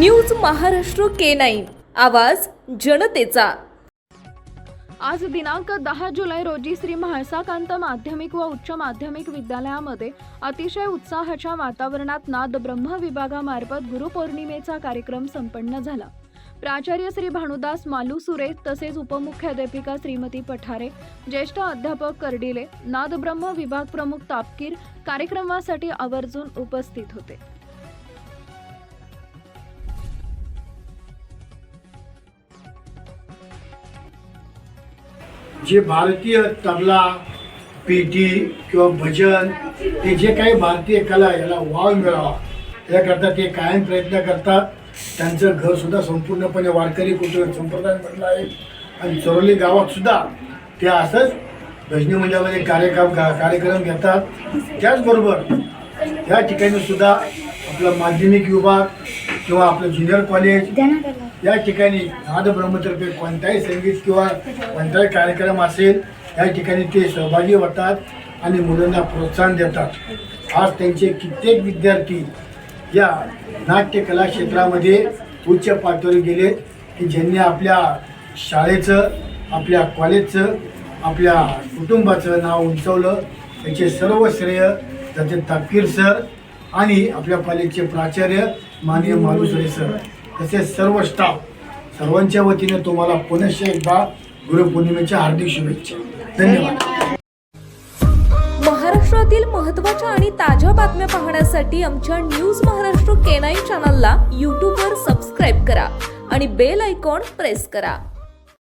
News Maharashtra K nine. आवाज जनतेचा. आज दिनांक दहा जुलै रोजी श्री म्हाळसाकांत माध्यमिक व उच्च माध्यमिक विद्यालयामध्ये अतिशय उत्साहाच्या वातावरणात नाद ब्रह्म विभागामार्फत गुरुपौर्णिमेचा कार्यक्रम संपन्न झाला. प्राचार्य श्री भानुदास मालुसुरे तसेच उपमुख्याध्यापिका श्रीमती पठारे ज्येष्ठ अध्यापक कर्डिले नादब्रह्म विभाग प्रमुख तापकीर कार्यक्रमासाठी आवर्जून उपस्थित होते. जे भारतीय तबला पेटी किंवा भजन हे जे काही भारतीय कला याला वाव मिळावा याकरता ते कायम प्रयत्न करतात. त्यांचं घरसुद्धा संपूर्णपणे वारकरी कुटुंब संप्रदाय म्हटलं आहे. आणि चरोली गावातसुद्धा ते असंच भजनी मंडळामध्ये कार्यक्रम का- कार्यक्रम घेतात. त्याचबरोबर या ठिकाणी सुद्धा आपलं माध्यमिक विभाग किंवा आपलं ज्युनियर कॉलेज या ठिकाणी नाद ब्रह्मतर्फे कोणताही संगीत किंवा कोणताही कार्यक्रम असेल या ठिकाणी ते सहभागी होतात आणि मुलांना प्रोत्साहन देतात. आज त्यांचे कित्येक विद्यार्थी या नाट्यकला क्षेत्रामध्ये उच्च पातळीवर गेले की ज्यांनी आपल्या शाळेचं आपल्या कॉलेजचं आपल्या कुटुंबाचं नाव उंचवलं. त्याचे सर्व श्रेय त्याचे तपकीर सर आणि आपल्या कॉलेजचे प्राचार्य माननीय मालुसरे सर. तसेच सर्व स्टाफ सर्वांच्या वतीने तुम्हाला पुनश्च एकदा गुरुपौर्णिमेच्या हार्दिक शुभेच्छा. धन्यवाद. महाराष्ट्रातील महत्त्वाच्या आणि ताज्या बातम्या पाहण्यासाठी आमच्या न्यूज महाराष्ट्र के नाईन चॅनलला यूट्यूबवर सबस्क्राईब करा आणि बेल आयकॉन प्रेस करा.